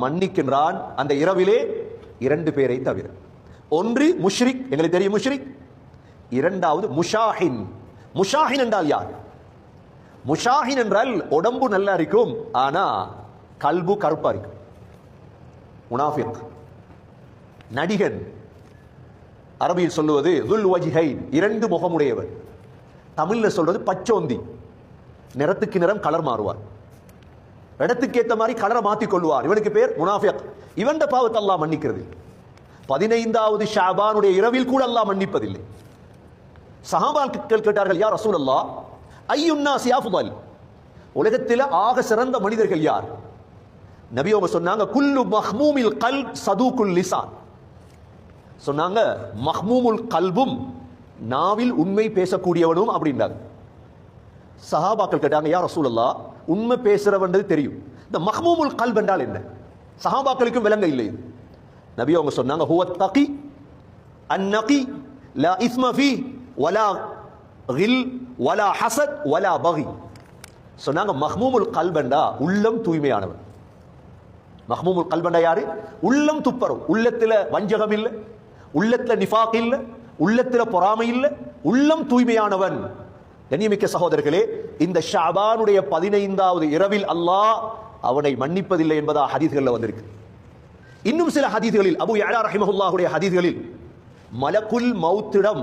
மன்னிக்கின்றான் அந்த இரவிலே இரண்டு பேரை தவிர. ஒன்று முஷ்ரிக் எங்களுக்கு தெரியும் முஷ்ரிக். இரண்டாவது முஷாஹின். முஷாஹின் என்றால் யார்? முஷாஹின் என்றால் உடம்பு நல்லா இருக்கும் ஆனா கல்பு கருப்பா இருக்கும். முனாஃபிக். நடிகன். அரபியில் சொல்லுவது துல் வஜிஹை இரண்டு முகமுடையவர். தமிழ்ல சொல்றது பச்சோந்தி. நிறத்துக்கு நிறம் கலர் மாறுவார். இடத்துக்கு ஏற்ற மாதிரி கலரை மாத்திக் கொள்வார் இவனுக்கு பேர் முனாஃபியக் இவன் பாவத்தை அல்லாஹ் மன்னிக்கிறது. பதினைந்தாவது ஷாபானுடைய இரவில் கூட அல்லாஹ் மன்னிப்பதில்லை. சஹாபாக்கள் கேட்டார்கள் யார் ரசூல் அல்லா ஐயுன்னா சியாஃபுதல் உலகத்தில் ஆக சிறந்த மனிதர்கள் யார்? நபி அவங்க சொன்னாங்க குல்லு மஹ்மூமில் கல் சதூக்குல் லிசான். சொன்னாங்க மஹ்மூமுல் கல்பும் நாவில் உண்மை பேசக்கூடியவனும் அப்படின்றாங்க. சஹாபாக்கள் கேட்டாங்க யார் ரசூலல்லா உண்மை பேசுறவன்றது தெரியும். இந்த மஹ்மூமுல் கல்ப் என்றால் என்ன? சஹாபாக்களுக்கும் விளங்க இல்லை இது. நபி அவங்க சொன்னாங்க ஹுவ தகி அந்நகி லா இஸ்மஃபி வலா ஹில் வலா ஹசத் வலா பகி. சொன்னாங்க மஹ்மூமுல் கல்பண்டா உள்ளம் தூய்மையானவன். மஹ்மூமுல் கல்பண்டா யாரு? உள்ளம் துப்பரும் உள்ளத்தில் வஞ்சகம் இல்லை உள்ளத்தில் நிஃபாக் இல்லை உள்ளத்தில் பொறாமை இல்லை உள்ளம் தூய்மையானவன். கண்ணியமிக்க சகோதரர்களே இந்த ஷாபானுடைய பதினைந்தாவது இரவில் அல்லாஹ் அவனை மன்னிப்பதில்லை என்பதா ஹதீதுகளில் வந்திருக்கு. இன்னும் சில ஹதீதுகளில் அபு யாரா ரஹிமஹுல்லாஹுடைய ஹதீதுகளில் மலக்குல் மௌத்திடம்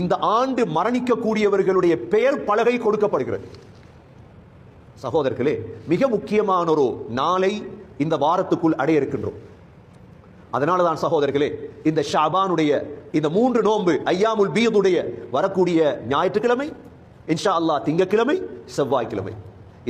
இந்த ஆண்டு மரணிக்கக்கூடியவர்களுடைய பெயர் பலகை கொடுக்கப்படுகிறது. சகோதரர்களே மிக முக்கியமான ஒரு நாளை இந்த வாரத்துக்குள் அடைய இருக்கின்றோம். அதனால தான் சகோதரர்களே இந்த ஷாபானுடைய இந்த மூன்று நோன்பு ஐயாமுல் பீதுடைய வரக்கூடிய ஞாயிற்றுக்கிழமை இன்ஷா அல்லாஹ் திங்கக்கிழமை செவ்வாய்க்கிழமை.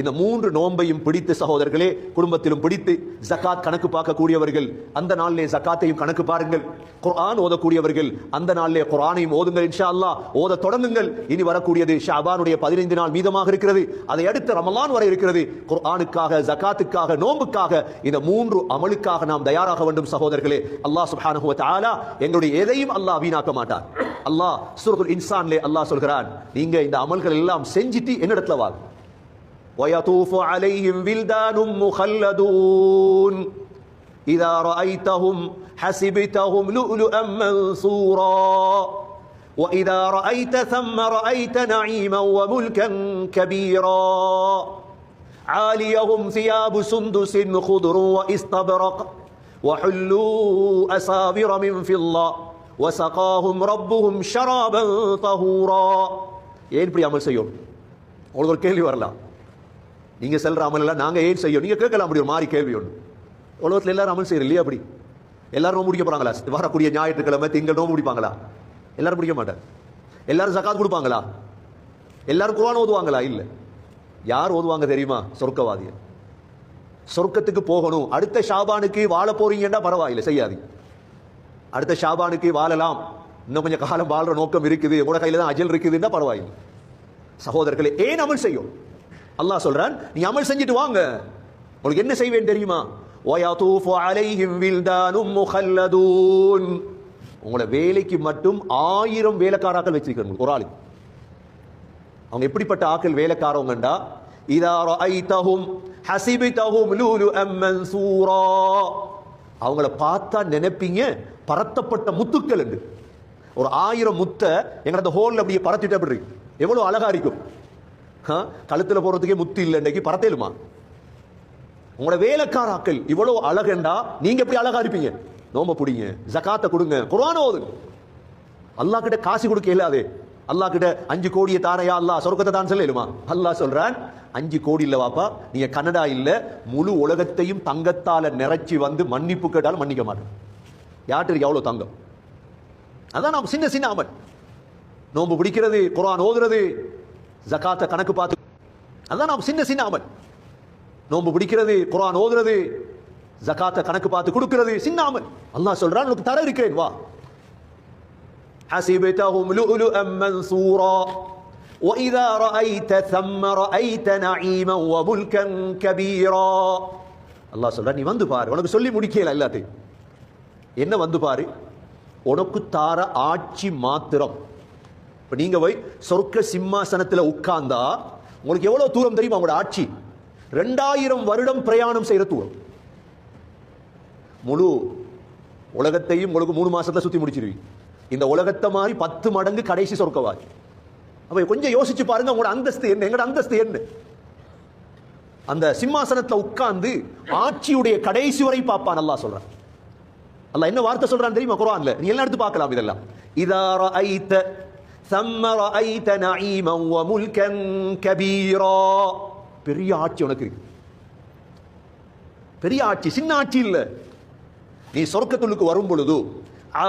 இந்த மூன்று நோன்பையும் பிடித்து சகோதரர்களே குடும்பத்திலும் பிடித்து ஜக்காத் கணக்கு பார்க்கக்கூடியவர்கள் அந்த நாளிலே ஜக்காத்தையும் கணக்கு பாருங்கள். குர்ஆன் ஓதக்கூடியவர்கள் அந்த நாளிலே குரானையும் ஓதுங்கள் இன்ஷா அல்லா ஓத தொடங்குங்கள். இனி வரக்கூடியது ஷாபானுடைய பதினைந்து நாள் மீதமாக இருக்கிறது. அதை அடுத்து ரமலான் வரை இருக்கிறது. குர்ஆனுக்காக ஜக்காத்துக்காக நோன்புக்காக இந்த மூன்று அமலுக்காக நாம் தயாராக வேண்டும் சகோதரர்களே. அல்லாஹ் சுப்ஹானஹு தாலா எங்களுடைய எதையும் அல்லாஹ் வீணாக்க மாட்டார் அல்லாஹ் சூரத்துல் இன்சான்லே அல்லாஹ் சொல்கிறான் நீங்க இந்த அமல்கள் எல்லாம் செஞ்சிட்டு என்னிடத்துல வாங்க ويطوف عليهم ولدان مخلدون إذا رأيتهم حسبتهم لؤلؤا منثورا وإذا رأيت ثم رأيت نعيما وملكا كبيرا عاليهم ثياب سندس خضر واستبرق وحلوا أساور من فضة وسقاهم ربهم شرابا طهورا ஏன் இப்படி அமல் செய்யும் உங்களுக்கு ஒரு கேள்வி வரலாம் நீங்க செல்ற அமல் எல்லாம் நாங்க ஏன் செய்யும் நீங்க கேட்கலாம் அப்படி ஒரு மாதிரி கேள்வி ஒன்று உலகத்தில் எல்லாரும் அமல் செய்யற இல்லையா அப்படி எல்லாரும் நோம்பு முடிக்க போறாங்களா வரக்கூடிய ஞாயிற்றுக்கிழமை திங்கள் நோம்பு முடிப்பாங்களா எல்லாரும் முடிக்க மாட்டாங்க எல்லாரும் ஜக்காத் கொடுப்பாங்களா எல்லாரும் குர்ஆன் ஓதுவாங்களா இல்ல யார் ஓதுவாங்க தெரியுமா சொர்க்கவாதிகள் சொர்க்கத்துக்கு போகணும் அடுத்த ஷாபானுக்கு வாழ போறீங்கன்னா பரவாயில்லை செய்யாதீங்க அடுத்த ஷாபானுக்கு வாழலாம். இன்னும் கொஞ்சம் காலம் வாழ்ற நோக்கம் இருக்குது. உங்களோட கையில் தான் அஜல் இருக்குதுன்னா பரவாயில்லை. சகோதரர்களே ஏன் அமல் செய்யும்? அல்லாஹ் சொல்றான் நீ அமல் செஞ்சுட்டு வாங்க. உங்களுக்கு என்ன செய்வேன் தெரியுமா? உங்களை வேலைக்கு மட்டும் ஆயிரம் வேலைக்காராக்கள் வச்சிருக்கிறோம் ஒரு ஆளு. அவங்க எப்படிப்பட்ட ஆக்கள் வேலைக்காரவங்கண்டா? இதா ரஐதஹும் ஹசிபிதஹும் லூலு அம்மன்சூரா அவங்கள பார்த்தா நினைப்பீங்க பரத்தப்பட்ட முத்துக்கள் என்று. ஒரு ஆயிரம் முத்தை எங்களை அந்த ஹோலில் அப்படியே பரத்திட்டு அப்படி இருக்கு? எவ்வளவு அழகா இருக்கும். ஆ? கழுத்துல போறதுக்கே முத்து இல்லை இன்னைக்கு பரத்தேலுமா உங்களோட வேலைக்காராக்கள் இவ்வளவு அழகண்டா நீங்க எப்படி அழகா இருப்பீங்க? நோம்ப புடிங்க ஜகாத்தை கொடுங்க குரான ஓதுங்க. அல்லாஹ் கிட்ட காசு கொடுக்க இல்லாதே அல்லாஹ் கிட்ட அஞ்சு கோடியை தாரையா அல்லாஹ் சொர்க்கத்தை தான் சொல்லுமா அல்லாஹ் சொல்றான் அஞ்சு கோடி இல்ல வாப்பா நீங்க கனடா இல்ல முழு உலகத்தையும் தங்கத்தால நிறைச்சி வந்து மன்னிப்பு கேட்டாலும் மன்னிக்க மாட்டேன். யார்கிட்ட எவ்வளவு தங்கம் அதான் நாம் சின்ன சின்ன அமல் நோன்பு பிடிக்கிறது குர்ஆன் ஓதுறது ஜகாத்தை கணக்கு பார்த்து அதான் நாம் சின்ன சின்ன அமல் நோன்பு பிடிக்கிறது குர்ஆன் ஓதுறது ஜகாத்தை கணக்கு பார்த்து கொடுக்கிறது சின்ன அமல் அல்லாஹ் சொல்றான் உனக்கு தர இருக்கிறேன் வா حسبتهم لؤلؤا منثورا وإذا رأيت ثم رأيت نعيما وملكا كبيرا அல்லாஹ் சொல்றான் நீ வந்து பாரு உனக்கு சொல்லி முடிக்கல எல்லாத்தையும் என்ன வந்து பாரு? உனக்கு தார ஆட்சி மாத்திரம். இப்போ நீங்க போய் சொர்க்க சிம்மாசனத்துல உட்கார்ந்தா உங்களுக்கு எவ்வளவு தூரம் தெரியுமா உங்களோட ஆட்சி? ரெண்டாயிரம் வருடம் பிரயாணம் செய்கிற தூரம். முழு உலகத்தையும் உங்களுக்கு மூணு மாசத்துல சுத்தி முடிச்சிருவீங்க. இந்த உலகத்தை மாதிரி பத்து மடங்கு கடைசி சொர்க்கவாதி அப்போ கொஞ்சம் யோசிச்சு பாருங்க உங்களோட அந்தஸ்து என்ன? எங்களோட அந்தஸ்து என்ன? அந்த சிம்மாசனத்துல உட்கார்ந்து ஆட்சியுடைய கடைசி வரை பார்ப்பான் நல்லா சொல்கிறேன் அல்லாஹ் என்ன வார்த்தை சொல்றான் தெரியுமா குர்ஆன்ல நீ எல்லாம் எடுத்து பார்க்கலாம் இதெல்லாம் இதா ரஅய்த ثم رأيت نعيما وملكا كبيرا பெரிய ஆட்சி உனக்கு இருக்கு பெரிய ஆட்சி சின்ன ஆட்சி இல்ல நீ சொர்க்கத்துள்ளுக்கு வரும் பொழுது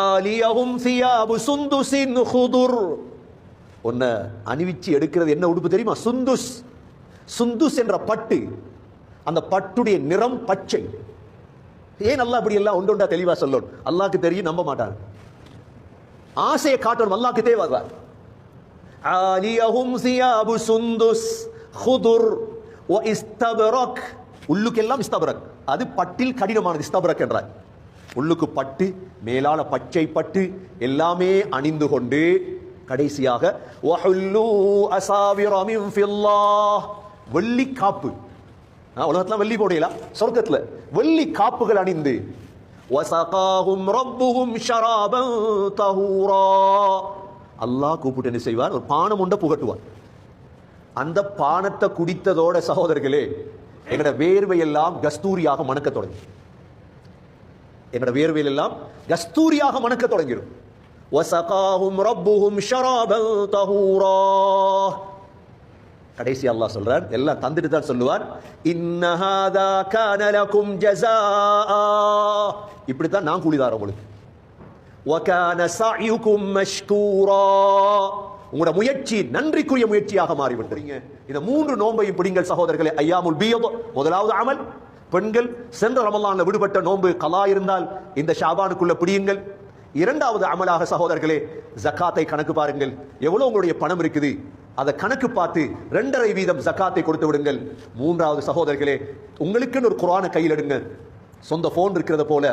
ஆலியஹும் சியாபு சுந்துசின் ஹுதுர் உன்னை அணிவிச்சு எடுக்கிறது என்ன உடுப்பு தெரியுமா சுந்துஸ் சுந்துஸ் என்ற பட்டு அந்த பட்டுடைய நிறம் பச்சை ஏன் நல்லா அப்படி எல்லாம் ஒன்று ஒன்றா தெளிவா சொல்லணும்? அல்லாக்கு தெரியும் நம்ப மாட்டாங்க ஆசையை காட்டணும் அல்லாக்கு தேவை ஆலியஹும் சியாபு சுந்துஸ் ஹுதுர் வ இஸ்தபரக். உள்ளுக்கெல்லாம் இஸ்தபரக். அது பட்டில் கடினமானது இஸ்தபரக் என்றார். உள்ளுக்கு பட்டு மேலான பச்சை பட்டு எல்லாமே அணிந்து கொண்டு கடைசியாக வெள்ளி காப்பு உலகத்துல வெள்ளி போடையலாம் சொர்க்கத்துல வெள்ளி காப்புகள் அணிந்து. வசகாகும் ரப்புகும் ஷராபம் தஹூரா. அல்லாஹ் கூப்பிட்டு என்ன செய்வார்? ஒரு பானம் உண்ட புகட்டுவார். அந்த பானத்தை குடித்ததோட சகோதரர்களே எங்களோட வேர்வையெல்லாம் கஸ்தூரியாக மணக்க தொடங்கி எங்களோட வேர்வையில் எல்லாம் கஸ்தூரியாக மணக்க தொடங்கிடும் வசகாகும் ரப்புகும் ஷராபம் தஹூரா. கடைசி அல்லாஹ் சொல்றார் எல்லாம் தந்துட்டு தான் சொல்லுவார் இன்னஹாதா கானலகும் ஜஸா இப்படி தான் நான் கூலி தரேன் உங்களுக்கு. வகான சாயுகும் மஷ்கூரா. உங்களோட முயற்சி நன்றிக்குரிய முயற்சியாக மாறி மாறிவிட்டுறீங்க இந்த மூன்று நோன்பையும் பிடிங்கள் சகோதரர்களே. ஐயாமுல் பியதோ முதலாவது அமல். பெண்கள் சென்ற ரமலான்ல விடுபட்ட நோன்பு கலா இருந்தால் இந்த ஷாபானுக்குள்ள பிடியுங்கள். இரண்டாவது அமலாக சகோதரர்களே ஜக்காத்தை கணக்கு பாருங்கள். எவ்வளவு உங்களுடைய பணம் இருக்குது? அதை கணக்கு பார்த்து ரெண்டரை வீதம் ஜக்காத்தை கொடுத்து விடுங்கள். மூன்றாவது சகோதரர்களே உங்களுக்குன்னு ஒரு குரானை கையில் எடுங்க. சொந்த ஃபோன் இருக்கிறத போல.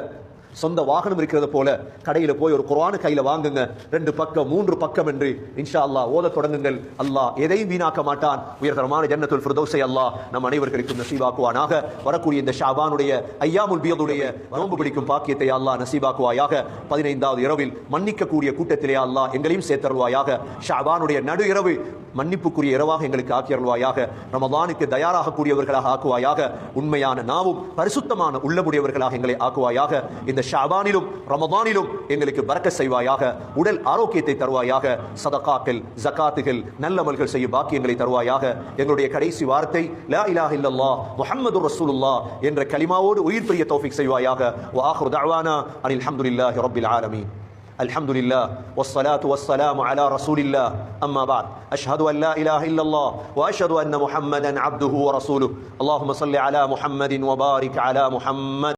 சொந்த வாகனம் இருக்கிறது போல கடையில போய் ஒரு குரானு கையில வாங்குங்க. ரெண்டு பக்கம் மூன்று பக்கம் என்று இன்ஷா அல்லாஹ் ஓத தொடங்குங்கள். அல்லாஹ் எதையும் வீணாக்க மாட்டான். உயர்தரமான ஜன்னத்துல் ஃபிர்தௌஸை அல்லாஹ் நம் அனைவருக்கும் நசீபாக்குவானாக வரக்கூடிய இந்த ஷாபானுடைய ஐயாமுல் பியதுடைய நோன்பு பிடிக்கும் பாக்கியத்தை அல்லாஹ் நசீபாக்குவாயாக பதினைந்தாவது இரவில் மன்னிக்கக்கூடிய கூட்டத்திலே அல்லாஹ் எங்களையும் சேர்த்தருள்வாயாக. ஷாபானுடைய நடு இரவு மன்னிப்புக்குரிய இரவாக எங்களுக்கு ஆக்கியருள்வாயாக. ரமதானுக்கு தயாராக கூடியவர்களாக ஆக்குவாயாக. உண்மையான நாவும் பரிசுத்தமான உள்ளமுடையவர்களாக எங்களை ஆக்குவாயாக. இந்த ஷாபானிலும் ரமதானிலும் எங்களுக்கு பறக்க செய்வாயாக உடல் ஆரோக்கியத்தை தருவாயாக சதகாக்கள் ஜகாத்துகள் நல்லமல்கள் செய்யும் பாக்கியங்களை தருவாயாக எங்களுடைய கடைசி வார்த்தை லா இலாஹ இல்லல்லாஹ் முஹம்மது ரசூலுல்லாஹ் என்ற கலிமாவோடு உயிர் பிரிய தௌஃபிக் செய்வாயாக வஆஹிரு தஅவானா அனில் ஹம்துலில்லாஹி ரப்பில் ஆலமீன் الحمد لله والصلاة والسلام على رسول الله أما بعد أشهد أن لا إله إلا الله وأشهد أن محمدا عبده ورسوله اللهم صل على محمد وبارك على محمد